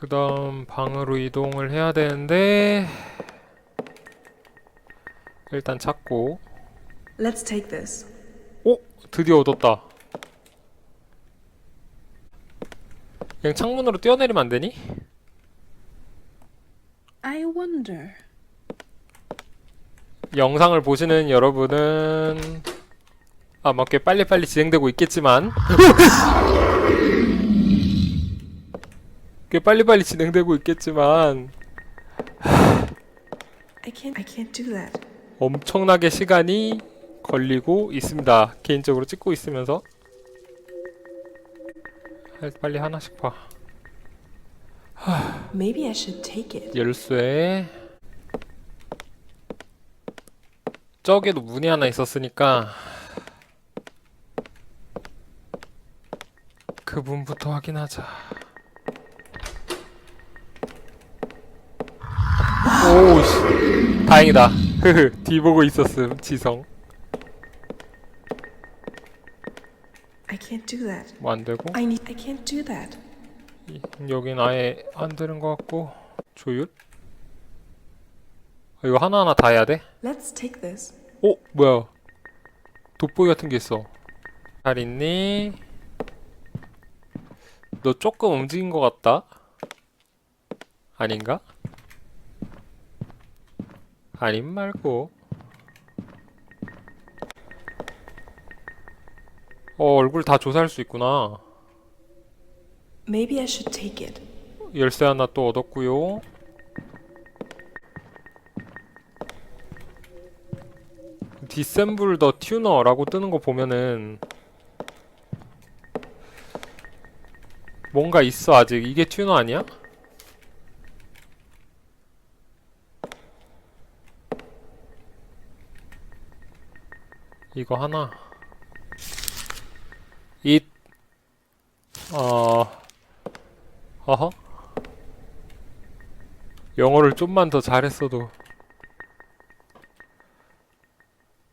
그 다음 방으로 이동을 해야 되는데 일단 찾고 Let's take this. 오! 드디어 얻었다 그냥 창문으로 뛰어내리면 안 되니? I wonder. 영상을 보시는 여러분은 아마 꽤 빨리빨리 진행되고 있겠지만 꽤 빨리빨리 진행되고 있겠지만 I can't. I can't do that. 엄청나게 시간이 걸리고 있습니다. 개인적으로 찍고 있으면서 할- 빨리 하나씩 봐. Maybe I should take it. 열쇠 저기도 문이 하나 있었으니까 그 문부터 확인하자. 오 씨 다행이다. 흐흐 뒤 보고 있었음 지성 I can't do that. 뭐 안 되고 I need. I can't do that. 이- 여긴 아예 안 되는 것 같고 조율? 아, 이거 하나하나 다 해야 돼? Let's take this. 어? 뭐야 돋보기 같은 게 있어 잘 있니? 너 조금 움직인 것 같다? 아닌가? 아님 말고 어 얼굴 다 조사할 수 있구나 Maybe I should take it. 열쇠 하나 또 얻었고요. 디셈블 더 튜너라고 뜨는 거 보면은 뭔가 있어 아직 이게 튜너 아니야? 이거 하나 잇 어... 어허? 영어를 좀만 더 잘했어도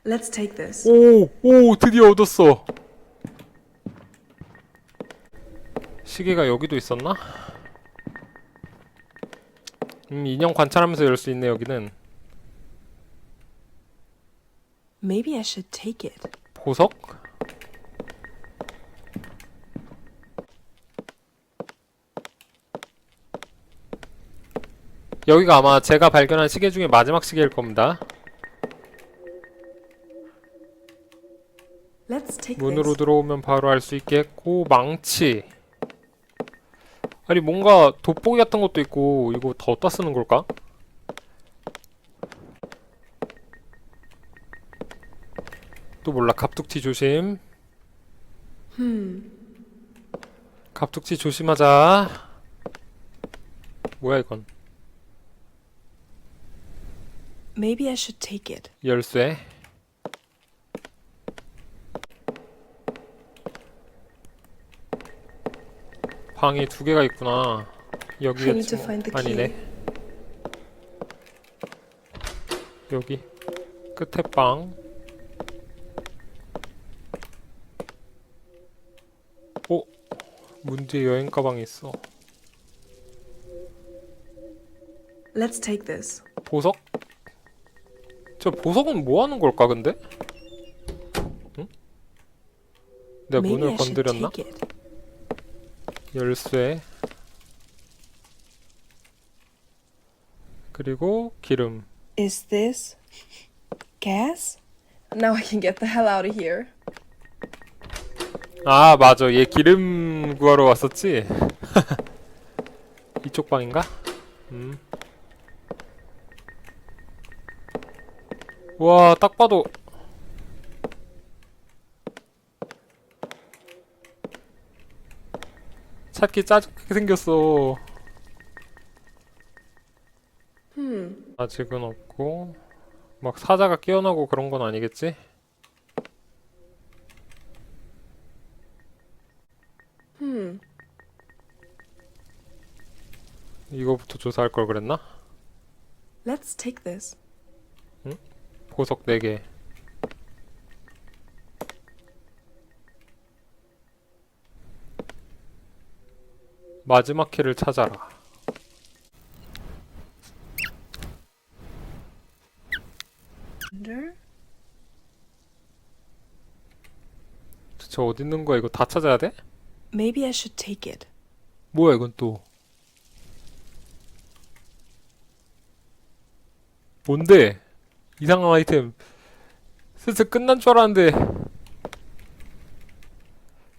Let's take this. 오! 오! 드디어 얻었어! 시계가 여기도 있었나? 음, 인형 관찰하면서 열 수 있네 여기는 Maybe I should take it. 보석? 여기가 아마 제가 발견한 시계 중에 마지막 시계일 겁니다 Let's take 문으로. 들어오면 바로 알 수 있겠고 망치 아니 뭔가 돋보기 같은 것도 있고 이거 더 어디다 쓰는 걸까? 또 몰라. 갑툭튀 조심. Hmm. 갑툭튀 조심하자. 뭐야 이건? Maybe I should take it. 열쇠. 방이 두 개가 있구나. I 여기에 need to find the key. 아니네. 여기. 끝에 방 오! 문제 여행 가방이 있어 Let's take this. 보석? 저 보석은 뭐 하는 걸까 근데? 응? 내가 Maybe I 문을 should 건드렸나? take it. 열쇠 그리고 기름 Is this gas? Now I can get the hell out of here. 아 맞아 얘 기름 구하러 왔었지? 이쪽 방인가? 음. 와 딱 봐도 찾기 짜증나게 생겼어. 아직은 없고 막 사자가 깨어나고 그런 건 아니겠지? 그거부터 조사할 걸 그랬나? Let's take this. 응? 보석 4개. 마지막 키를 찾아라. 저 어디 있는 거야? 이거 다 찾아야 돼? Maybe I should take it. 뭐야 이건 또? 뭔데? 이상한 아이템 슬슬 끝난 줄 알았는데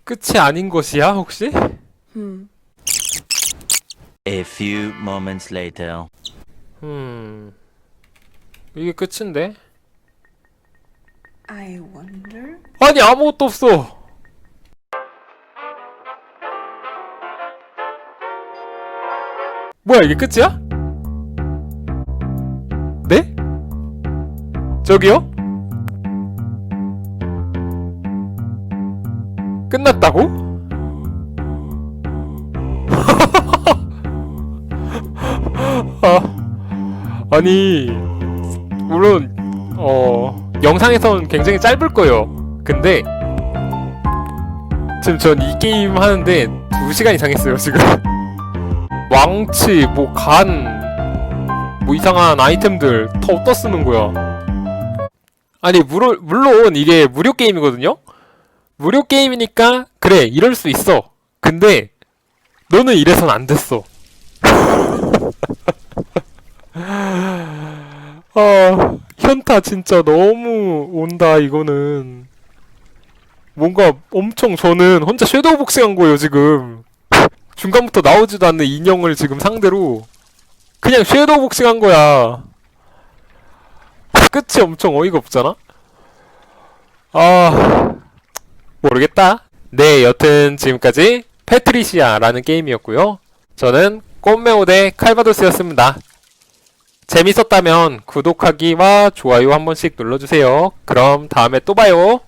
끝이 아닌 것이야 혹시? Hmm. A few moments later. 음 이게 끝인데? I wonder. 아니 아무것도 없어 뭐야 이게 끝이야? 저기요? 끝났다고? 아, 아니 물론 어 영상에선 굉장히 짧을 거예요 근데 지금 전 이 게임 하는데 2시간 이상 했어요 지금 왕치 뭐간뭐 이상한 아이템들 다 어디다 쓰는 거야 아니 물론 물론 이게 무료 게임이거든요? 무료 게임이니까 그래 이럴 수 있어. 근데 너는 이래선 안 됐어. 아 현타 진짜 너무 온다 이거는. 뭔가 엄청 저는 혼자 섀도우 복싱한 거예요 지금. 중간부터 나오지도 않는 인형을 지금 상대로 그냥 섀도우 복싱한 거야 끝이 엄청 어이가 없잖아? 아 모르겠다. 네 여튼 지금까지 패트리시아라는 게임이었고요. 저는 꽃메오 대 칼바도스였습니다. 재밌었다면 구독하기와 좋아요 한 번씩 눌러주세요. 그럼 다음에 또 봐요